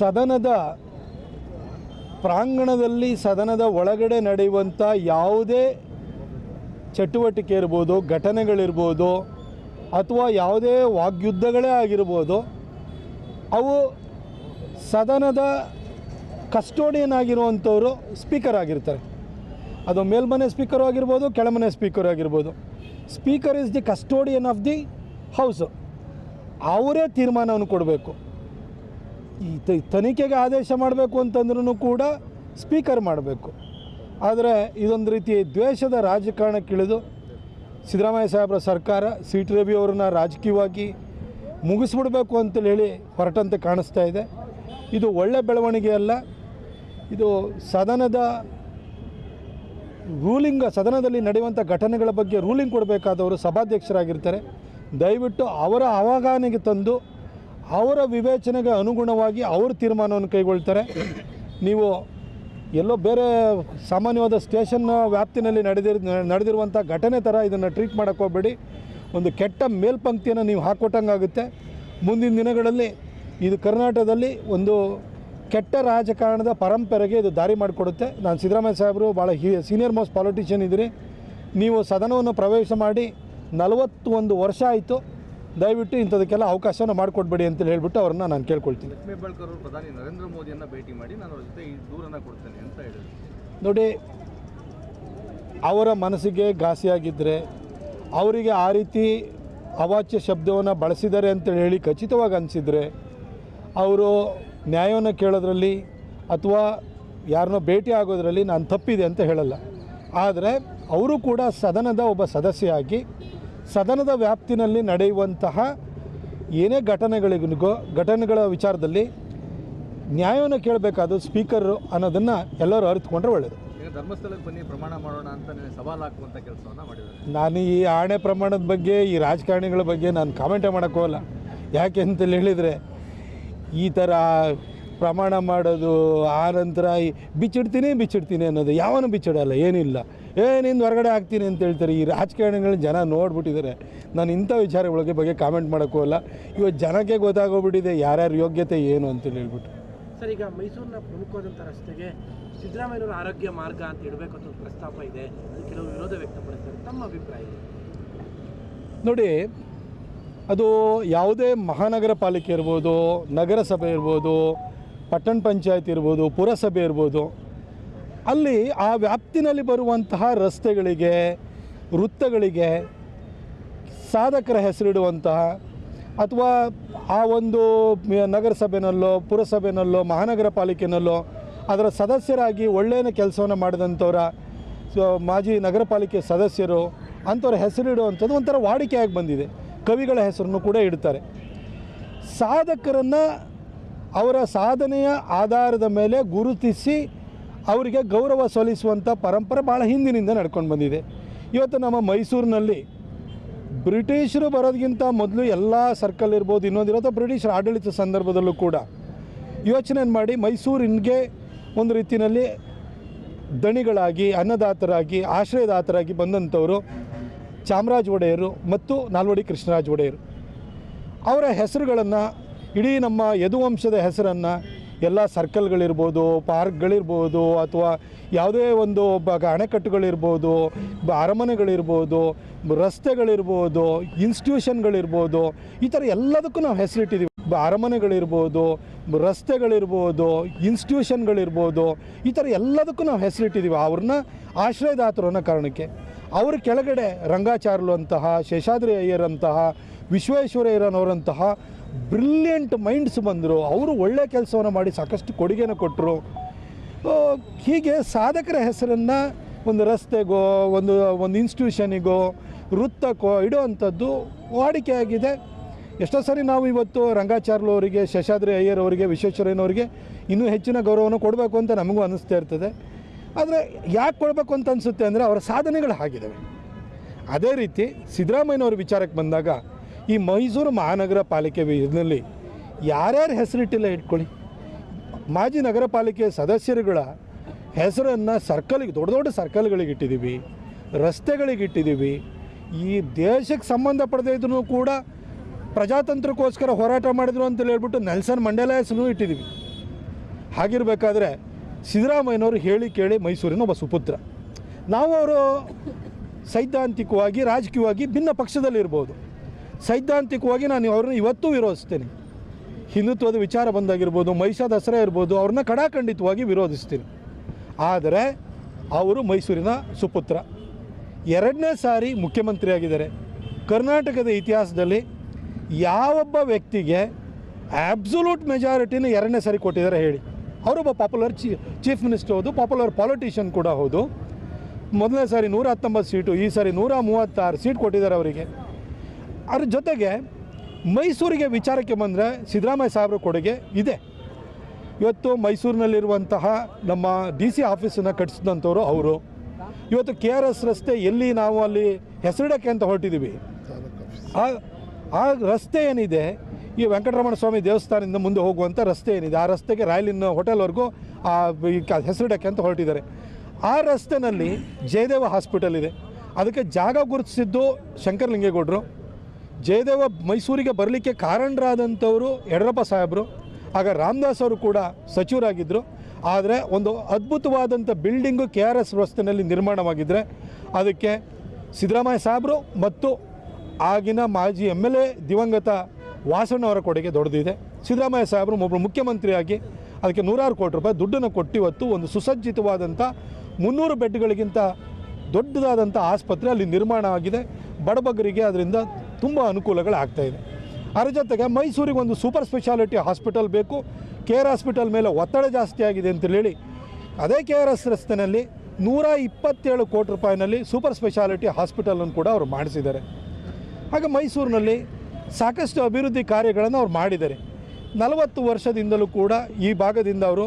ಸದನದ ಪ್ರಾಂಗಣದಲ್ಲಿ ಸದನದ ಒಳಗಡೆ ನಡೆಯುವಂಥ ಯಾವುದೇ ಚಟುವಟಿಕೆ ಇರ್ಬೋದು ಘಟನೆಗಳಿರ್ಬೋದು ಅಥವಾ ಯಾವುದೇ ವಾಗ್ಯುದ್ಧಗಳೇ ಆಗಿರ್ಬೋದು, ಅವು ಸದನದ ಕಸ್ಟೋಡಿಯನ್ ಆಗಿರುವಂಥವರು ಸ್ಪೀಕರ್ ಆಗಿರ್ತಾರೆ. ಅದು ಮೇಲ್ಮನೆ ಸ್ಪೀಕರ್ ಆಗಿರ್ಬೋದು, ಕೆಳಮನೆ ಸ್ಪೀಕರ್ ಆಗಿರ್ಬೋದು. Speaker is the custodian of the house. ಅವರೇ ತೀರ್ಮಾನವನ್ನು ಕೊಡಬೇಕು. ಈ ತನಿಖೆಗೆ ಆದೇಶ ಮಾಡಬೇಕು ಅಂತಂದ್ರೂ ಕೂಡ ಸ್ಪೀಕರ್ ಮಾಡಬೇಕು. ಆದರೆ ಇದೊಂದು ರೀತಿ ದ್ವೇಷದ ರಾಜಕಾರಣಕ್ಕಿಳಿದು ಸಿದ್ದರಾಮಯ್ಯ ಸಾಹೇಬರ ಸರ್ಕಾರ ಸಿ ಟಿ ರವಿ ಅವ್ರನ್ನ ರಾಜಕೀಯವಾಗಿ ಮುಗಿಸ್ಬಿಡ್ಬೇಕು ಅಂತೇಳಿ ಹೇಳಿ ಹೊರಟಂತೆ ಕಾಣಿಸ್ತಾ ಇದೆ. ಇದು ಒಳ್ಳೆ ಬೆಳವಣಿಗೆ ಅಲ್ಲ, ಇದು ಸದನದ ರೂಲಿಂಗ್, ಸದನದಲ್ಲಿ ನಡೆಯುವಂಥ ಘಟನೆಗಳ ಬಗ್ಗೆ ರೂಲಿಂಗ್ ಕೊಡಬೇಕಾದವರು ಸಭಾಧ್ಯಕ್ಷರಾಗಿರ್ತಾರೆ. ದಯವಿಟ್ಟು ಅವರ ಅವಗಾನಿಗೆ ತಂದು ಅವರ ವಿವೇಚನೆಗೆ ಅನುಗುಣವಾಗಿ ಅವರು ತೀರ್ಮಾನವನ್ನು ಕೈಗೊಳ್ತಾರೆ. ನೀವು ಎಲ್ಲೋ ಬೇರೆ ಸಾಮಾನ್ಯವಾದ ಸ್ಟೇಷನ್ ವ್ಯಾಪ್ತಿನಲ್ಲಿ ನಡೆದಿರ್, ನಡೆದಿರುವಂಥ ಘಟನೆ ಥರ ಇದನ್ನು ಟ್ರೀಟ್ ಮಾಡೋಕ್ಕೆ ಹೋಗಬೇಡಿ. ಒಂದು ಕೆಟ್ಟ ಮೇಲ್ಪಂಕ್ತಿಯನ್ನು ನೀವು ಹಾಕ್ಕೊಟ್ಟಂಗಾಗುತ್ತೆ ಮುಂದಿನ ದಿನಗಳಲ್ಲಿ ಇದು ಕರ್ನಾಟಕದಲ್ಲಿ ಒಂದು ಕೆಟ್ಟ ರಾಜಕಾರಣದ ಪರಂಪರೆಗೆ ಇದು ದಾರಿ ಮಾಡಿಕೊಡುತ್ತೆ. ನಾನು ಸಿದ್ದರಾಮಯ್ಯ ಸಾಹೇಬರು ಭಾಳ ಹಿ, ಸೀನಿಯರ್ ಮೋಸ್ಟ್ ಪಾಲಿಟಿಷಿಯನ್ ಇದ್ದೀರಿ ನೀವು ಸದನವನ್ನು ಪ್ರವೇಶ ಮಾಡಿ ನಲವತ್ತೊಂದು ವರ್ಷ ಆಯಿತು. ದಯವಿಟ್ಟು ಇಂಥದಕ್ಕೆಲ್ಲ ಅವಕಾಶನ ಮಾಡಿಕೊಡ್ಬೇಡಿ ಅಂತ ಹೇಳ್ಬಿಟ್ಟು ಅವ್ರನ್ನ ನಾನು ಕೇಳ್ಕೊಳ್ತೀನಿ. ಲಕ್ಷ್ಮೀ ಹೆಬ್ಬಾಳ್ಕರ್ ಅವರು ಪ್ರಧಾನಿ ನರೇಂದ್ರ ಮೋದಿಯನ್ನ ಭೇಟಿ ಮಾಡಿ ನಾನು ಅವ್ರ ಜೊತೆ ಈ ದೂರನ್ನ ಕೊಡ್ತೇನೆ ಅಂತ ಹೇಳಿದ್ರು. ನೋಡಿ ಅವರ ಮನಸ್ಸಿಗೆ ಘಾಸಿಯಾಗಿದ್ದರೆ ಅವರಿಗೆ ಆ ರೀತಿ ಅವಾಚ್ಯ ಶಬ್ದವನ್ನು ಬಳಸಿದ್ದಾರೆ ಅಂತೇಳಿ ಹೇಳಿ ಖಚಿತವಾಗಿ ಅನಿಸಿದರೆ ಅವರು ನ್ಯಾಯವನ್ನು ಕೇಳೋದ್ರಲ್ಲಿ ಅಥವಾ ಯಾರನ್ನೋ ಭೇಟಿ ಆಗೋದ್ರಲ್ಲಿ ನಾನು ತಪ್ಪಿದೆ ಅಂತ ಹೇಳಲ್ಲ. ಆದರೆ ಅವರು ಕೂಡ ಸದನದ ಒಬ್ಬ ಸದಸ್ಯರಾಗಿ ಸದನದ ವ್ಯಾಪ್ತಿನಲ್ಲಿ ನಡೆಯುವಂತಹ ಏನೇ ಘಟನೆಗಳಿಗೂ ಘಟನೆಗಳ ವಿಚಾರದಲ್ಲಿ ನ್ಯಾಯವನ್ನು ಕೇಳಬೇಕಾದ ಸ್ಪೀಕರು ಅನ್ನೋದನ್ನು ಎಲ್ಲರೂ ಅರಿತುಕೊಂಡ್ರೆ ಒಳ್ಳೆಯದು ಧರ್ಮಸ್ಥಳಕ್ಕೆ ಬನ್ನಿ ಪ್ರಮಾಣ ಮಾಡೋಣ ಅಂತ ಸವಾಲು ಹಾಕುವಂಥ ಕೆಲಸವನ್ನು ಮಾಡಿದ್ದಾರೆ. ನಾನು ಈ ಆಣೆ ಪ್ರಮಾಣದ ಬಗ್ಗೆ ಈ ರಾಜಕಾರಣಿಗಳ ಬಗ್ಗೆ ನಾನು ಕಾಮೆಂಟೇ ಮಾಡೋಕ್ಕೋಗಲ್ಲ ಯಾಕೆ ಅಂತೇಳಿ ಹೇಳಿದರೆ ಈ ಥರ ಪ್ರಮಾಣ ಮಾಡೋದು ಆ ನಂತರ ಈ ಬಿಚ್ಚಿಡ್ತೀನಿ ಬಿಚ್ಚಿಡ್ತೀನಿ ಅನ್ನೋದು ಯಾವನು ಬಿಚ್ಚಿಡಲ್ಲ ಏನಿಲ್ಲ. ಏ ನಿಂದು ಹೊರಗಡೆ ಆಗ್ತೀನಿ ಅಂತ ಹೇಳ್ತಾರೆ. ಈ ರಾಜಕಾರಣಿಗಳ ಜನ ನೋಡ್ಬಿಟ್ಟಿದ್ದಾರೆ. ನಾನು ಇಂಥ ವಿಚಾರಗಳಿಗೆ ಬಗ್ಗೆ ಕಾಮೆಂಟ್ ಮಾಡೋಕ್ಕೂ ಅಲ್ಲ. ಇವತ್ತು ಜನಕ್ಕೆ ಗೊತ್ತಾಗೋಗ್ಬಿಟ್ಟಿದೆ ಯಾರ್ಯಾರ ಯೋಗ್ಯತೆ ಏನು ಅಂತೇಳಿ ಹೇಳ್ಬಿಟ್ಟು. ಸರ್ ಈಗ ಮೈಸೂರಿನ ಪ್ರಮುಖವಾದಂಥ ರಸ್ತೆಗೆ ಸಿದ್ದರಾಮಯ್ಯನವರ ಆರೋಗ್ಯ ಮಾರ್ಗ ಅಂತ ಇಡಬೇಕು ಅಂತ ಪ್ರಸ್ತಾಪ ಇದೆ. ಅದು ಕೆಲವು ವಿರೋಧ ವ್ಯಕ್ತಪಡಿಸ್ತಾರೆ. ತಮ್ಮ ಅಭಿಪ್ರಾಯ ನೋಡಿ ಅದು ಯಾವುದೇ ಮಹಾನಗರ ಪಾಲಿಕೆ ಇರ್ಬೋದು ನಗರಸಭೆ ಇರ್ಬೋದು ಪಟ್ಟಣ ಪಂಚಾಯತ್ ಇರ್ಬೋದು, ಪುರಸಭೆ ಇರ್ಬೋದು, ಅಲ್ಲಿ ಆ ವ್ಯಾಪ್ತಿನಲ್ಲಿ ಬರುವಂತಹ ರಸ್ತೆಗಳಿಗೆ, ವೃತ್ತಗಳಿಗೆ ಸಾಧಕರ ಹೆಸರಿಡುವಂತಹ ಅಥವಾ ಆ ಒಂದು ನಗರಸಭೆನಲ್ಲೋ, ಪುರಸಭೆನಲ್ಲೋ, ಮಹಾನಗರ ಪಾಲಿಕೆನಲ್ಲೋ ಅದರ ಸದಸ್ಯರಾಗಿ ಒಳ್ಳೆಯ ಕೆಲಸವನ್ನು ಮಾಡಿದಂಥವ್ರ ಮಾಜಿ ನಗರ ಪಾಲಿಕೆ ಸದಸ್ಯರು ಅಂಥವ್ರ ಹೆಸರಿಡುವಂಥದ್ದು ಒಂಥರ ವಾಡಿಕೆಯಾಗಿ ಬಂದಿದೆ. ಕವಿಗಳ ಹೆಸರನ್ನು ಕೂಡ ಇಡ್ತಾರೆ. ಸಾಧಕರನ್ನು ಅವರ ಸಾಧನೆಯ ಆಧಾರದ ಮೇಲೆ ಗುರುತಿಸಿ ಅವರಿಗೆ ಗೌರವ ಸಲ್ಲಿಸುವಂಥ ಪರಂಪರೆ ಭಾಳ ಹಿಂದಿನಿಂದ ನಡ್ಕೊಂಡು ಬಂದಿದೆ. ಇವತ್ತು ನಮ್ಮ ಮೈಸೂರಿನಲ್ಲಿ ಬ್ರಿಟಿಷರು ಬರೋದಕ್ಕಿಂತ ಮೊದಲು ಎಲ್ಲ ಸರ್ಕಲ್ ಇರ್ಬೋದು ಇನ್ನೊಂದಿರೋ ಬ್ರಿಟಿಷರ ಆಡಳಿತ ಸಂದರ್ಭದಲ್ಲೂ ಕೂಡ ಯೋಚನೆ ಮಾಡಿ ಮೈಸೂರಿನಗೆ ಒಂದು ರೀತಿಯಲ್ಲಿ ದಣಿಗಳಾಗಿ, ಅನ್ನದಾತರಾಗಿ, ಆಶ್ರಯದಾತರಾಗಿ ಬಂದಂಥವರು ಚಾಮರಾಜ ಒಡೆಯರು ಮತ್ತು ನಾಲ್ವಡಿ ಕೃಷ್ಣರಾಜ ಒಡೆಯರು. ಅವರ ಹೆಸರುಗಳನ್ನು ಇಡೀ ನಮ್ಮ ಯದುವಂಶದ ಹೆಸರನ್ನು ಎಲ್ಲ ಸರ್ಕಲ್ಗಳಿರ್ಬೋದು, ಪಾರ್ಕ್ಗಳಿರ್ಬೋದು, ಅಥವಾ ಯಾವುದೇ ಒಂದು ಬ ಅಣೆಕಟ್ಟುಗಳಿರ್ಬೋದು, ಬ ಅರಮನೆಗಳಿರ್ಬೋದು, ರಸ್ತೆಗಳಿರ್ಬೋದು, ಇನ್ಸ್ಟಿಟ್ಯೂಷನ್ಗಳಿರ್ಬೋದು, ಈ ಥರ ಎಲ್ಲದಕ್ಕೂ ನಾವು ಹೆಸರಿಟ್ಟಿದ್ದೀವಿ. ಅರಮನೆಗಳಿರ್ಬೋದು ರಸ್ತೆಗಳಿರ್ಬೋದು, ಇನ್ಸ್ಟಿಟ್ಯೂಷನ್ಗಳಿರ್ಬೋದು, ಈ ಥರ ಎಲ್ಲದಕ್ಕೂ ನಾವು ಹೆಸರಿಟ್ಟಿದ್ದೀವಿ. ಅವ್ರನ್ನ ಆಶ್ರಯದಾತರು ಅನ್ನೋ ಕಾರಣಕ್ಕೆ. ಅವ್ರ ಕೆಳಗಡೆ ರಂಗಾಚಾರ್ಲು ಅಂತಹ, ಶೇಷಾದ್ರಿ ಅಯ್ಯರಂತಹ ವಿಶ್ವೇಶ್ವರಯ್ಯರನ್ನೋರಂತಹ ಬ್ರಿಲಿಯಂಟ್ ಮೈಂಡ್ಸ್ ಬಂದರು. ಅವರು ಒಳ್ಳೆಯ ಕೆಲಸವನ್ನು ಮಾಡಿ ಸಾಕಷ್ಟು ಕೊಡುಗೆನ ಕೊಟ್ಟರು ಹೀಗೆ ಸಾಧಕರ ಹೆಸರನ್ನು ಒಂದು ರಸ್ತೆಗೋ, ಒಂದು ಒಂದು ಇನ್ಸ್ಟಿಟ್ಯೂಷನಿಗೋ ವೃತ್ತಕ್ಕೋ ಇಡುವಂಥದ್ದು ವಾಡಿಕೆಯಾಗಿದೆ ಎಷ್ಟೋ ಸರಿ ನಾವು ಇವತ್ತು ರಂಗಾಚಾರ್ಲು ಅವರಿಗೆ ಶಶಾದ್ರಿ ಅಯ್ಯರ್ ಅವರಿಗೆ ವಿಶ್ವೇಶ್ವರಯ್ಯನವರಿಗೆ ಇನ್ನೂ ಹೆಚ್ಚಿನ ಗೌರವವನ್ನು ಕೊಡಬೇಕು ಅಂತ ನಮಗೂ ಅನ್ನಿಸ್ತಾ ಇರ್ತದೆ. ಆದರೆ ಯಾಕೆ ಕೊಡಬೇಕು ಅಂತ ಅನಿಸುತ್ತೆ ಅಂದರೆ ಅವರ ಸಾಧನೆಗಳು ಆಗಿದ್ದಾವೆ ಅದೇ ರೀತಿ ಸಿದ್ದರಾಮಯ್ಯನವ್ರ ವಿಚಾರಕ್ಕೆ ಬಂದಾಗ ಈ ಮೈಸೂರು ಮಹಾನಗರ ಪಾಲಿಕೆ ಇದರಲ್ಲಿ ಯಾರ್ಯಾರ ಹೆಸರಿಟ್ಟಿಲ್ಲ ಇಟ್ಕೊಳ್ಳಿ. ಮಾಜಿ ನಗರ ಪಾಲಿಕೆ ಸದಸ್ಯರುಗಳ ಹೆಸರನ್ನು ಸರ್ಕಲ್ಗೆ, ದೊಡ್ಡ ದೊಡ್ಡ ಸರ್ಕಲ್ಗಳಿಗೆ ಇಟ್ಟಿದ್ದೀವಿ, ರಸ್ತೆಗಳಿಗೆ ಇಟ್ಟಿದ್ದೀವಿ. ಈ ದೇಶಕ್ಕೆ ಸಂಬಂಧಪಡದೇ ಇದ್ರೂ ಕೂಡ ಪ್ರಜಾತಂತ್ರಕ್ಕೋಸ್ಕರ ಹೋರಾಟ ಮಾಡಿದ್ರು ಅಂತ ಹೇಳ್ಬಿಟ್ಟು ನೆಲ್ಸನ್ ಮಂಡೇಲ ಹೆಸರು ಇಟ್ಟಿದ್ದೀವಿ. ಹಾಗಿರಬೇಕಾದ್ರೆ ಸಿದ್ದರಾಮಯ್ಯನವರು ಹೇಳಿ ಕೇಳಿ ಮೈಸೂರಿನ ಒಬ್ಬ ಸುಪುತ್ರ. ನಾವು ಅವರು ಸೈದ್ಧಾಂತಿಕವಾಗಿ, ರಾಜಕೀಯವಾಗಿ ಭಿನ್ನ ಪಕ್ಷದಲ್ಲಿರ್ಬೋದು. ಸೈದ್ಧಾಂತಿಕವಾಗಿ ನಾನು ಅವ್ರನ್ನ ಇವತ್ತೂ ವಿರೋಧಿಸ್ತೀನಿ. ಹಿಂದುತ್ವದ ವಿಚಾರ ಬಂದಾಗಿರ್ಬೋದು ಮಹಿಷಾ ದಸರಾ ಇರ್ಬೋದು, ಅವ್ರನ್ನ ಕಡಾಖಂಡಿತವಾಗಿ ವಿರೋಧಿಸ್ತೀನಿ. ಆದರೆ ಅವರು ಮೈಸೂರಿನ ಸುಪುತ್ರ. ಎರಡನೇ ಸಾರಿ ಮುಖ್ಯಮಂತ್ರಿಯಾಗಿದ್ದಾರೆ ಕರ್ನಾಟಕದ ಇತಿಹಾಸದಲ್ಲಿ ಯಾವೊಬ್ಬ ವ್ಯಕ್ತಿಗೆ ಆಬ್ಸೊಲ್ಯೂಟ್ ಮೆಜಾರಿಟಿನ ಎರಡನೇ ಸಾರಿ ಕೊಟ್ಟಿದ್ದಾರೆ ಹೇಳಿ. ಅವರೊಬ್ಬ ಪಾಪ್ಯುಲರ್ ಚೀ ಚೀಫ್ ಮಿನಿಸ್ಟರ್ ಹೌದು ಪಾಪ್ಯುಲರ್ ಪಾಲಿಟಿಷಿಯನ್ ಕೂಡ ಹೌದು. ಮೊದಲನೇ ಸಾರಿ ನೂರ ಹತ್ತೊಂಬತ್ತು ಸೀಟು, ಈ ಸಾರಿ ನೂರ ಮೂವತ್ತಾರು ಸೀಟ್ ಕೊಟ್ಟಿದ್ದಾರೆ ಅವರಿಗೆ. ಅದ್ರ ಜೊತೆಗೆ ಮೈಸೂರಿಗೆ ವಿಚಾರಕ್ಕೆ ಬಂದರೆ ಸಿದ್ದರಾಮಯ್ಯ ಸಾಹೇಬ್ರ ಕೊಡುಗೆ ಇದೆ. ಇವತ್ತು ಮೈಸೂರಿನಲ್ಲಿರುವಂತಹ ನಮ್ಮ ಡಿ ಸಿ ಆಫೀಸನ್ನು ಕಟ್ಟಿಸಿದಂಥವ್ರು ಅವರು. ಇವತ್ತು ಕೆ ಆರ್ ಎಸ್ ರಸ್ತೆ ಎಲ್ಲಿ ನಾವು ಅಲ್ಲಿ ಹೆಸರಿಡಕ್ಕೆ ಅಂತ ಹೊರಟಿದ್ದೀವಿ. ಆ ಆ ರಸ್ತೆ ಏನಿದೆ, ಈ ವೆಂಕಟರಮಣ ಸ್ವಾಮಿ ದೇವಸ್ಥಾನದಿಂದ ಮುಂದೆ ಹೋಗುವಂಥ ರಸ್ತೆ ಏನಿದೆ, ಆ ರಸ್ತೆಗೆ ರಾಯಲಿನ ಹೋಟೆಲ್ವರೆಗೂ ಆ ಹೆಸರಿಡಕ್ಕೆ ಅಂತ ಹೊರಟಿದ್ದಾರೆ. ಆ ರಸ್ತೆನಲ್ಲಿ ಜಯದೇವ ಹಾಸ್ಪಿಟಲ್ ಇದೆ. ಅದಕ್ಕೆ ಜಾಗ ಗುರುತಿಸಿದ್ದು ಶಂಕರಲಿಂಗೇಗೌಡರು. ಜಯದೇವ ಮೈಸೂರಿಗೆ ಬರಲಿಕ್ಕೆ ಕಾರಣರಾದಂಥವರು ಯಡಿಯೂರಪ್ಪ ಸಾಹೇಬರು, ಆಗ ರಾಮದಾಸ್ ಅವರು ಕೂಡ ಸಚಿವರಾಗಿದ್ದರು ಆದರೆ ಒಂದು ಅದ್ಭುತವಾದಂಥ ಬಿಲ್ಡಿಂಗು ಕೆ ಆರ್ ಎಸ್ ರಸ್ತೆಯಲ್ಲಿ ನಿರ್ಮಾಣವಾಗಿದ್ದರೆ ಅದಕ್ಕೆ ಸಿದ್ದರಾಮಯ್ಯ ಸಾಹೇಬರು ಮತ್ತು ಆಗಿನ ಮಾಜಿ ಎಂ ಎಲ್ ಎ ದಿವಂಗತ ವಾಸಣ್ಣವರ ಕೊಡುಗೆ ದೊಡ್ಡದಿದೆ. ಸಿದ್ದರಾಮಯ್ಯ ಸಾಹೇಬರು ಒಬ್ಬರು ಮುಖ್ಯಮಂತ್ರಿಯಾಗಿ ಅದಕ್ಕೆ ನೂರಾರು ಕೋಟಿ ರೂಪಾಯಿ ದುಡ್ಡನ್ನು ಕೊಟ್ಟಿವತ್ತು ಒಂದು ಸುಸಜ್ಜಿತವಾದಂಥ ಮುನ್ನೂರು ಬೆಡ್ಗಳಿಗಿಂತ ದೊಡ್ಡದಾದಂಥ ಆಸ್ಪತ್ರೆ ಅಲ್ಲಿ ನಿರ್ಮಾಣ ಆಗಿದೆ ಬಡಬಗರಿಗೆ ಅದರಿಂದ ತುಂಬ ಅನುಕೂಲಗಳಾಗ್ತಾ ಇದೆ. ಅದರ ಜೊತೆಗೆ ಮೈಸೂರಿಗೆ ಒಂದು ಸೂಪರ್ ಸ್ಪೆಷಾಲಿಟಿ ಹಾಸ್ಪಿಟಲ್ ಬೇಕು. ಕೆ ಆರ್ ಹಾಸ್ಪಿಟಲ್ ಮೇಲೆ ಒತ್ತಡ ಜಾಸ್ತಿ ಆಗಿದೆ ಅಂತ ಹೇಳಿ. ಅದೇ ಕೆ ಆರ್ ಎಸ್ ರಸ್ತೆಯಲ್ಲಿ ನೂರ ಇಪ್ಪತ್ತೇಳು ಕೋಟಿ ರೂಪಾಯಿನಲ್ಲಿ ಸೂಪರ್ ಸ್ಪೆಷಾಲಿಟಿ ಹಾಸ್ಪಿಟಲನ್ನು ಕೂಡ ಅವರು ಮಾಡಿಸಿದ್ದಾರೆ. ಹಾಗೆ ಮೈಸೂರಿನಲ್ಲಿ ಸಾಕಷ್ಟು ಅಭಿವೃದ್ಧಿ ಕಾರ್ಯಗಳನ್ನು ಅವ್ರು ಮಾಡಿದ್ದಾರೆ. ನಲವತ್ತು ವರ್ಷದಿಂದಲೂ ಕೂಡ ಈ ಭಾಗದಿಂದ ಅವರು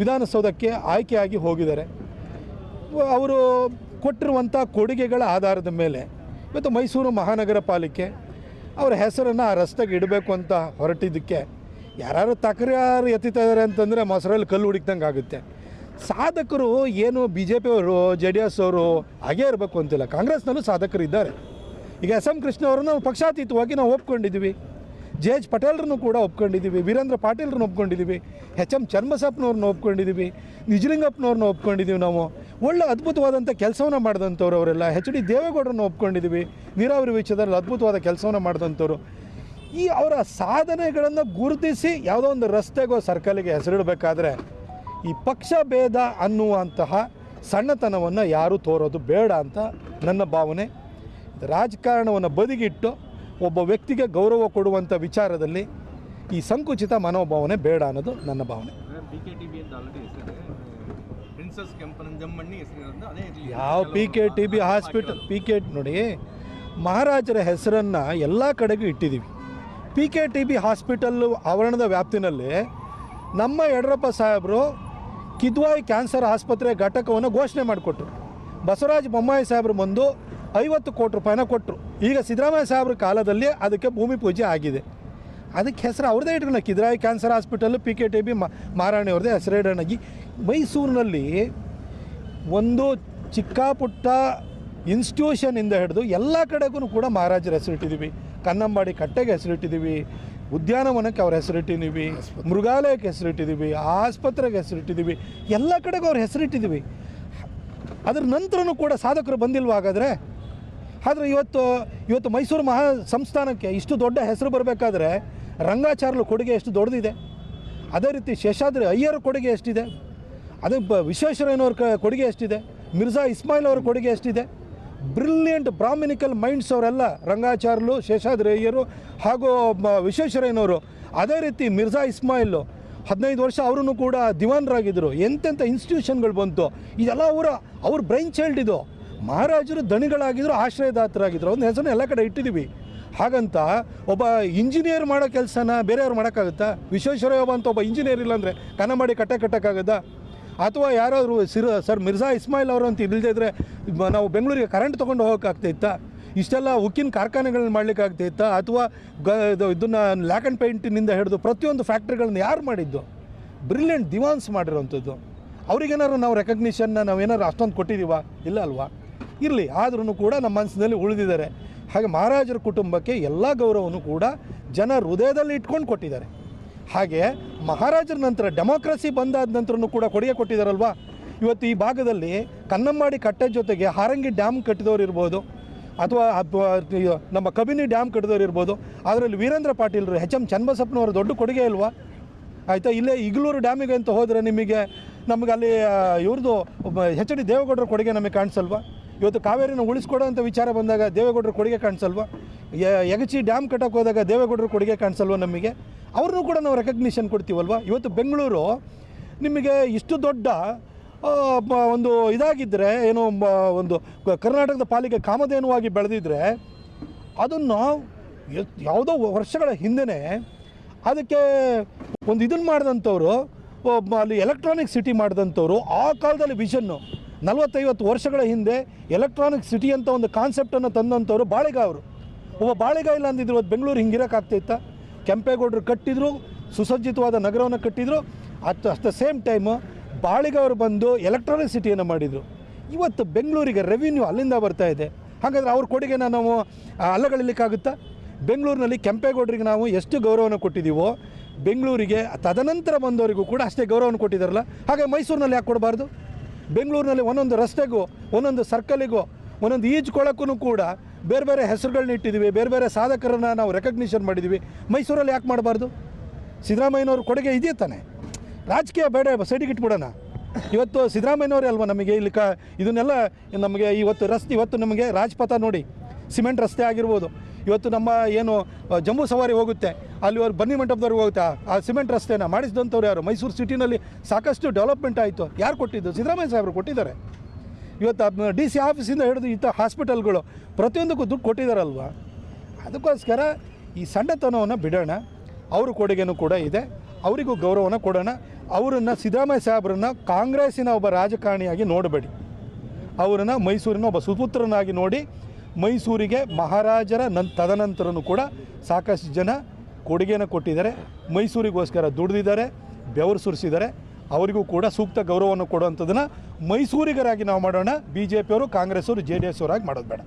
ವಿಧಾನಸೌಧಕ್ಕೆ ಆಯ್ಕೆಯಾಗಿ ಹೋಗಿದ್ದಾರೆ. ಅವರು ಕೊಟ್ಟಿರುವಂಥ ಕೊಡುಗೆಗಳ ಆಧಾರದ ಮೇಲೆ ಇವತ್ತು ಮೈಸೂರು ಮಹಾನಗರ ಪಾಲಿಕೆ ಅವರ ಹೆಸರನ್ನು ಆ ರಸ್ತೆಗೆ ಇಡಬೇಕು ಅಂತ ಹೊರಟಿದ್ದಕ್ಕೆ ಯಾರು ತಕರಾರು ಎತ್ತಿತಾ ಇದ್ದಾರೆ ಅಂತಂದರೆ ಮೊಸರಲ್ಲಿ ಕಲ್ಲು ಹುಡುಕ್ದಂಗೆ ಆಗುತ್ತೆ. ಸಾಧಕರು ಏನು ಬಿ ಜೆ ಪಿಯವರು ಜೆ ಡಿ ಎಸ್ ಅವರು ಹಾಗೇ ಇರಬೇಕು ಅಂತಿಲ್ಲ. ಕಾಂಗ್ರೆಸ್ನಲ್ಲೂ ಸಾಧಕರು ಇದ್ದಾರೆ ಈಗ ಎಸ್ ಎಂ ಕೃಷ್ಣ ಅವರನ್ನು ಪಕ್ಷಾತೀತವಾಗಿ ನಾವು ಒಪ್ಕೊಂಡಿದ್ದೀವಿ. ಜೆ ಎಚ್ ಪಟೇಲ್ರನ್ನು ಕೂಡ ಒಪ್ಕೊಂಡಿದ್ದೀವಿ, ವೀರೇಂದ್ರ ಪಾಟೀಲ್ರನ್ನ ಒಪ್ಕೊಂಡಿದ್ದೀವಿ, ಎಚ್ ಎಂ ಚರ್ಮಸಪ್ಪನವ್ರನ್ನ ಒಪ್ಕೊಂಡಿದ್ದೀವಿ, ನಿಜಲಿಂಗಪ್ಪನವ್ರನ್ನ ಒಪ್ಕೊಂಡಿದ್ದೀವಿ ನಾವು. ಒಳ್ಳೆ ಅದ್ಭುತವಾದಂಥ ಕೆಲಸವನ್ನು ಮಾಡಿದಂಥವ್ರು ಅವರೆಲ್ಲ. ಎಚ್ ಡಿ ದೇವೇಗೌಡರನ್ನ ಒಪ್ಕೊಂಡಿದ್ದೀವಿ, ನೀರಾವರಿ ವಿಷಯದಲ್ಲಿ ಅದ್ಭುತವಾದ ಕೆಲಸವನ್ನು ಮಾಡಿದಂಥವ್ರು. ಈ ಅವರ ಸಾಧನೆಗಳನ್ನು ಗುರುತಿಸಿ ಯಾವುದೋ ಒಂದು ರಸ್ತೆಗೋ ಸರ್ಕಲಿಗೆ ಹೆಸರಿಡಬೇಕಾದ್ರೆ ಈ ಪಕ್ಷ ಭೇದ ಅನ್ನುವಂತಹ ಸಣ್ಣತನವನ್ನು ಯಾರೂ ತೋರೋದು ಬೇಡ ಅಂತ ನನ್ನ ಭಾವನೆ. ರಾಜಕಾರಣವನ್ನು ಬದಿಗಿಟ್ಟು ಒಬ್ಬ ವ್ಯಕ್ತಿಗೆ ಗೌರವ ಕೊಡುವಂಥ ವಿಚಾರದಲ್ಲಿ ಈ ಸಂಕುಚಿತ ಮನೋಭಾವನೆ ಬೇಡ ಅನ್ನೋದು ನನ್ನ ಭಾವನೆ. ಯಾವ P K T B hospital P K ನೋಡಿ ಮಹಾರಾಜರ ಹೆಸರನ್ನು ಎಲ್ಲ ಕಡೆಗೂ ಇಟ್ಟಿದ್ದೀವಿ P K T B hospital ಆವರಣದ ವ್ಯಾಪ್ತಿನಲ್ಲಿ ನಮ್ಮ ಯಡಿಯೂರಪ್ಪ ಸಾಹೇಬರು ಕಿದ್ವಾಯಿ ಕ್ಯಾನ್ಸರ್ ಆಸ್ಪತ್ರೆ ಘಟಕವನ್ನು ಘೋಷಣೆ ಮಾಡಿಕೊಟ್ರು ಬಸವರಾಜ ಬೊಮ್ಮಾಯಿ ಸಾಹೇಬರು ಬಂದು ಐವತ್ತು ಕೋಟಿ ರೂಪಾಯಿನ ಕೊಟ್ಟರು ಈಗ ಸಿದ್ದರಾಮಯ್ಯ ಸಾಹೇಬ್ರ ಕಾಲದಲ್ಲಿ ಅದಕ್ಕೆ ಭೂಮಿ ಪೂಜೆ ಆಗಿದೆ. ಅದಕ್ಕೆ ಹೆಸರು ಅವ್ರದ್ದೇ ಇಟ್ಕೊಂಡು Kidwai cancer hospital P K T B Maharani ಅವ್ರದ್ದೇ ಹೆಸರಿಡೋಣ ಇಡೋಣಗಿ ಮೈಸೂರಿನಲ್ಲಿ ಒಂದು ಚಿಕ್ಕ ಪುಟ್ಟ ಇನ್ಸ್ಟಿಟ್ಯೂಷನಿಂದ ಹಿಡಿದು ಎಲ್ಲ ಕಡೆಗೂ ಕೂಡ ಮಹಾರಾಜರ ಹೆಸರಿಟ್ಟಿದ್ದೀವಿ ಕನ್ನಂಬಾಡಿ ಕಟ್ಟೆಗೆ ಹೆಸರಿಟ್ಟಿದ್ದೀವಿ ಉದ್ಯಾನವನಕ್ಕೆ ಅವ್ರ ಹೆಸರಿಟ್ಟಿದ್ದೀವಿ ಮೃಗಾಲಯಕ್ಕೆ ಹೆಸರಿಟ್ಟಿದ್ದೀವಿ ಆಸ್ಪತ್ರೆಗೆ ಹೆಸರಿಟ್ಟಿದ್ದೀವಿ ಎಲ್ಲ ಕಡೆಗೂ ಅವ್ರ ಹೆಸರಿಟ್ಟಿದ್ದೀವಿ ಅದ್ರ ನಂತರನೂ ಕೂಡ ಸಾಧಕರು ಬಂದಿಲ್ವಾ ಹಾಗಾದರೆ ಆದರೆ ಇವತ್ತು ಇವತ್ತು ಮೈಸೂರು ಮಹಾ ಸಂಸ್ಥಾನಕ್ಕೆ ಇಷ್ಟು ದೊಡ್ಡ ಹೆಸರು ಬರಬೇಕಾದ್ರೆ ರಂಗಾಚಾರ್ಲು ಕೊಡುಗೆ ಎಷ್ಟು ದೊಡ್ಡದಿದೆ. ಅದೇ ರೀತಿ ಶೇಷಾದ್ರಿ ಅಯ್ಯರ ಕೊಡುಗೆ ಎಷ್ಟಿದೆ. ಅದೇ ಬ ವಿಶ್ವೇಶ್ವರಯ್ಯನವ್ರ ಕೊಡುಗೆ ಎಷ್ಟಿದೆ. ಮಿರ್ಜಾ ಇಸ್ಮಾಯಿಲ್ ಅವರ ಕೊಡುಗೆ ಎಷ್ಟಿದೆ. ಬ್ರಿಲಿಯಂಟ್ ಬ್ರಾಹ್ಮಿನಿಕಲ್ ಮೈಂಡ್ಸ್ ಅವರೆಲ್ಲ ರಂಗಾಚಾರ್ಲು ಶೇಷಾದ್ರಿ ಅಯ್ಯರು ಹಾಗೂ ವಿಶ್ವೇಶ್ವರಯ್ಯನವರು ಅದೇ ರೀತಿ ಮಿರ್ಜಾ ಇಸ್ಮಾಯಿಲ್ ಹದಿನೈದು ವರ್ಷ ಅವರೂ ಕೂಡ ದಿವಾನರಾಗಿದ್ದರು ಎಂತೆಂಥ ಇನ್ಸ್ಟಿಟ್ಯೂಷನ್ಗಳು ಬಂತು. ಇದೆಲ್ಲ ಅವರ ಅವ್ರ ಬ್ರೈನ್ ಚೈಲ್ಡ್ ಇದು. ಮಹಾರಾಜರು ದಣಿಗಳಾಗಿದ್ದರು ಆಶ್ರಯದಾತರಾಗಿದ್ದರು ಒಂದು ಹೆಸರನ್ನ ಎಲ್ಲ ಕಡೆ ಇಟ್ಟಿದ್ದೀವಿ ಹಾಗಂತ ಒಬ್ಬ ಇಂಜಿನಿಯರ್ ಮಾಡೋ ಕೆಲಸನ ಬೇರೆಯವ್ರು ಮಾಡೋಕ್ಕಾಗುತ್ತಾ? ವಿಶ್ವೇಶ್ವರಯ್ಯ ಅಂತ ಒಬ್ಬ ಇಂಜಿನಿಯರ್ ಇಲ್ಲಾಂದರೆ ಕನ್ನ ಮಾಡಿ ಕಟ್ಟೆ ಕಟ್ಟೋಕ್ಕಾಗತ್ತಾ? ಅಥವಾ ಯಾರಾದರೂ ಸಿರ್, ಸರ್ ಮಿರ್ಜಾ ಇಸ್ಮಾಯಿಲ್ ಅವರು ಅಂತ ಇಲ್ಲದೇ ಇದ್ದರೆ ನಾವು ಬೆಂಗಳೂರಿಗೆ ಕರೆಂಟ್ ತೊಗೊಂಡು ಹೋಗೋಕ್ಕಾಗ್ತೈತಾ ಇಷ್ಟೆಲ್ಲ ಉಕ್ಕಿನ ಕಾರ್ಖಾನೆಗಳನ್ನ ಮಾಡಲಿಕ್ಕಾಗ್ತೈತಾ ಅಥವಾ ಗ, ಇದು, ಇದನ್ನು ಲ್ಯಾಕ್ ಆ್ಯಂಡ್ ಪೇಂಟಿನಿಂದ ಹಿಡಿದು ಪ್ರತಿಯೊಂದು ಫ್ಯಾಕ್ಟ್ರಿಗಳನ್ನ ಯಾರು ಮಾಡಿದ್ದು? ಬ್ರಿಲಿಯಂಟ್ ದಿವಾನ್ಸ್ ಮಾಡಿರೋವಂಥದ್ದು. ಅವ್ರಿಗೇನಾದ್ರು ನಾವು ರೆಕಗ್ನಿಷನ್ನ ನಾವೇನಾದ್ರು ಅಷ್ಟೊಂದು ಕೊಟ್ಟಿದ್ದೀವ ಇಲ್ಲ ಅಲ್ವಾ? ಇರಲಿ ಆದ್ರೂ ಕೂಡ ನಮ್ಮ ಮನಸ್ಸಿನಲ್ಲಿ ಉಳಿದಿದ್ದಾರೆ. ಹಾಗೆ ಮಹಾರಾಜರ ಕುಟುಂಬಕ್ಕೆ ಎಲ್ಲ ಗೌರವವನ್ನು ಕೂಡ ಜನ ಹೃದಯದಲ್ಲಿ ಇಟ್ಕೊಂಡು ಕೊಟ್ಟಿದ್ದಾರೆ. ಹಾಗೆ ಮಹಾರಾಜರ ನಂತರ ಡೆಮೋಕ್ರಸಿ ಬಂದಾದ ನಂತರನೂ ಕೂಡ ಕೊಡುಗೆ ಕೊಟ್ಟಿದ್ದಾರಲ್ವಾ? ಇವತ್ತು ಈ ಭಾಗದಲ್ಲಿ ಕನ್ನಂಬಾಡಿ ಕಟ್ಟೆ ಜೊತೆಗೆ ಹಾರಂಗಿ ಡ್ಯಾಮ್ ಕಟ್ಟಿದವರು ಇರ್ಬೋದು, ಅಥವಾ ನಮ್ಮ ಕಬಿನಿ ಡ್ಯಾಮ್ ಕಟ್ಟಿದವರು ಇರ್ಬೋದು ಅದರಲ್ಲಿ ವೀರೇಂದ್ರ ಪಾಟೀಲ್ರು, ಎಚ್ ಎಂ ಚನ್ನಬಸಪ್ಪನವರು ದೊಡ್ಡ ಕೊಡುಗೆ ಇಲ್ವಾ ಆಯಿತಾ? ಇಲ್ಲೇ ಇಗ್ಲೂರು ಡ್ಯಾಮಿಗೆ ಅಂತ ಹೋದರೆ ನಿಮಗೆ, ನಮಗೆ ಅಲ್ಲಿ ಇವ್ರದ್ದು ಹೆಚ್ ಡಿ ದೇವೇಗೌಡರ ಕೊಡುಗೆ ನಮಗೆ ಕಾಣಿಸಲ್ವಾ? ಇವತ್ತು ಕಾವೇರಿನ ಉಳಿಸ್ಕೊಡೋ ಅಂತ ವಿಚಾರ ಬಂದಾಗ ದೇವೇಗೌಡರು ಕೊಡುಗೆ ಕಾಣಿಸಲ್ವ? ಯಗಚಿ ಡ್ಯಾಮ್ ಕಟ್ಟಕ್ಕೆ ಹೋದಾಗ ದೇವೇಗೌಡರು ಕೊಡುಗೆ ಕಾಣಿಸಲ್ವ ನಮಗೆ? ಅವ್ರನ್ನೂ ಕೂಡ ನಾವು ರೆಕಗ್ನಿಷನ್ ಕೊಡ್ತೀವಲ್ವ? ಇವತ್ತು ಬೆಂಗಳೂರು ನಿಮಗೆ ಇಷ್ಟು ದೊಡ್ಡ ಒಂದು ಇದಾಗಿದ್ದರೆ ಏನು ಒಂದು ಕರ್ನಾಟಕದ ಪಾಲಿಗೆ ಕಾಮಧೇನುವಾಗಿ ಬೆಳೆದಿದ್ದರೆ ಅದನ್ನು ಯಾವುದೋ ವರ್ಷಗಳ ಹಿಂದೆ ಅದಕ್ಕೆ ಒಂದು ಇದನ್ನು ಮಾಡಿದಂಥವ್ರು ಅಲ್ಲಿ ಎಲೆಕ್ಟ್ರಾನಿಕ್ ಸಿಟಿ ಮಾಡಿದಂಥವ್ರು, ಆ ಕಾಲದಲ್ಲಿ ವಿಷನ್ನು ನಲವತ್ತೈವತ್ತು ವರ್ಷಗಳ ಹಿಂದೆ ಎಲೆಕ್ಟ್ರಾನಿಕ್ ಸಿಟಿ ಅಂತ ಒಂದು ಕಾನ್ಸೆಪ್ಟನ್ನು ತಂದಂಥವ್ರು ಬಾಳೆಗ ಅವರು ಒಬ್ಬ ಬಾಳೆಗ ಇಲ್ಲ ಅಂದಿದ್ರು, ಇವತ್ತು ಬೆಂಗಳೂರು ಹಿಂಗಿರೋಕ್ಕಾಗ್ತೈತಾ ಕೆಂಪೇಗೌಡರು ಕಟ್ಟಿದ್ರು, ಸುಸಜ್ಜಿತವಾದ ನಗರವನ್ನು ಕಟ್ಟಿದ್ರು. At at the same time Baliga ಅವರು ಬಂದು ಎಲೆಕ್ಟ್ರಾನಿಕ್ ಸಿಟಿಯನ್ನು ಮಾಡಿದರು. ಇವತ್ತು ಬೆಂಗಳೂರಿಗೆ ರೆವಿನ್ಯೂ ಅಲ್ಲಿಂದ ಬರ್ತಾ ಇದೆ. ಹಾಗಾದರೆ ಅವ್ರ ಕೊಡುಗೆನ ನಾವು ಅಲ್ಲಗಳಿಲಿಕ್ಕಾಗುತ್ತಾ ಬೆಂಗಳೂರಿನಲ್ಲಿ ಕೆಂಪೇಗೌಡರಿಗೆ ನಾವು ಎಷ್ಟು ಗೌರವನ ಕೊಟ್ಟಿದ್ದೀವೋ ಬೆಂಗಳೂರಿಗೆ ತದನಂತರ ಬಂದವರಿಗೂ ಕೂಡ ಅಷ್ಟೇ ಗೌರವನ ಕೊಟ್ಟಿದ್ದಾರಲ್ಲ ಹಾಗೆ ಮೈಸೂರಿನಲ್ಲಿ ಯಾಕೆ ಕೊಡಬಾರ್ದು? ಬೆಂಗಳೂರಿನಲ್ಲಿ ಒಂದೊಂದು ರಸ್ತೆಗೂ, ಒಂದೊಂದು ಸರ್ಕಲಿಗೂ ಒಂದೊಂದು ಈಜ್ಕೊಳಕ್ಕೂ ಕೂಡ ಬೇರೆ ಬೇರೆ ಹೆಸರುಗಳನ್ನ ಇಟ್ಟಿದ್ದೀವಿ, ಬೇರೆ ಬೇರೆ ಸಾಧಕರನ್ನ ನಾವು ರೆಕಗ್ನಿಷನ್ ಮಾಡಿದ್ದೀವಿ. ಮೈಸೂರಲ್ಲಿ ಯಾಕೆ ಮಾಡಬಾರ್ದು? ಸಿದ್ದರಾಮಯ್ಯನವ್ರ ಕೊಡುಗೆ ಇದೆಯೇ ತಾನೆ. ರಾಜಕೀಯ ಬೇಡ ಸೈಡಿಗೆ ಇಟ್ಬಿಡೋಣ ಇವತ್ತು ಸಿದ್ದರಾಮಯ್ಯನವರೇ ಅಲ್ವಾ ನಮಗೆ ಇಲ್ಲಿ ಕ ಇದನ್ನೆಲ್ಲ ನಮಗೆ ಇವತ್ತು ರಸ್ತೆ, ಇವತ್ತು ನಮಗೆ ರಾಜ್ಪಥ ನೋಡಿ, ಸಿಮೆಂಟ್ ರಸ್ತೆ ಆಗಿರ್ಬೋದು. ಇವತ್ತು ನಮ್ಮ ಏನು ಜಂಬೂ ಸವಾರಿ ಹೋಗುತ್ತೆ, ಅಲ್ಲಿ ಅವ್ರು ಬನ್ನಿ ಮಂಟಪದವ್ರಿಗೆ ಹೋಗುತ್ತೆ? ಆ- ಆ ಸಿಮೆಂಟ್ ರಸ್ತೆನ ಮಾಡಿಸಿದಂಥವ್ರು ಯಾರು? ಮೈಸೂರು ಸಿಟಿನಲ್ಲಿ ಸಾಕಷ್ಟು ಡೆವಲಪ್ಮೆಂಟ್ ಆಯಿತು. ಯಾರು ಕೊಟ್ಟಿದ್ದು? ಸಿದ್ದರಾಮಯ್ಯ ಸಾಹೇಬರು ಕೊಟ್ಟಿದ್ದಾರೆ. ಇವತ್ತು ಡಿ ಸಿ ಆಫೀಸಿಂದ ಹಿಡಿದು ಇಂಥ ಹಾಸ್ಪಿಟಲ್ಗಳು ಪ್ರತಿಯೊಂದಕ್ಕೂ ದುಡ್ಡು ಕೊಟ್ಟಿದ್ದಾರಲ್ವ ಅದಕ್ಕೋಸ್ಕರ ಈ ಸಣ್ಣತನವನ್ನು ಬಿಡೋಣ. ಅವ್ರ ಕೊಡುಗೆನೂ ಕೂಡ ಇದೆ. ಅವರಿಗೂ ಗೌರವನ ಕೊಡೋಣ. ಅವರನ್ನು ಸಿದ್ದರಾಮಯ್ಯ ಸಾಹೇಬ್ರನ್ನ ಕಾಂಗ್ರೆಸ್ಸಿನ ಒಬ್ಬ ರಾಜಕಾರಣಿಯಾಗಿ ನೋಡಬೇಡಿ. ಅವರನ್ನು ಮೈಸೂರಿನ ಒಬ್ಬ ಸುಪುತ್ರನಾಗಿ ನೋಡಿ ಮೈಸೂರಿಗೆ ಮಹಾರಾಜರ ನನ್, ತದನಂತರನೂ ಕೂಡ ಸಾಕಷ್ಟು ಜನ ಕೊಡುಗೆನ ಕೊಟ್ಟಿದ್ದಾರೆ. ಮೈಸೂರಿಗೋಸ್ಕರ ದುಡಿದಿದ್ದಾರೆ, ಬೆವರು ಸುರಿಸಿದ್ದಾರೆ. ಅವರಿಗೂ ಕೂಡ ಸೂಕ್ತ ಗೌರವವನ್ನು ಕೊಡುವಂಥದ್ದನ್ನು ಮೈಸೂರಿಗರಾಗಿ ನಾವು ಮಾಡೋಣ. ಬಿ ಜೆ ಪಿಯವರು ಕಾಂಗ್ರೆಸ್ಸವರು, ಜೆ ಡಿ ಎಸ್ ಅವರಾಗಿ ಮಾಡೋದು ಬೇಡ.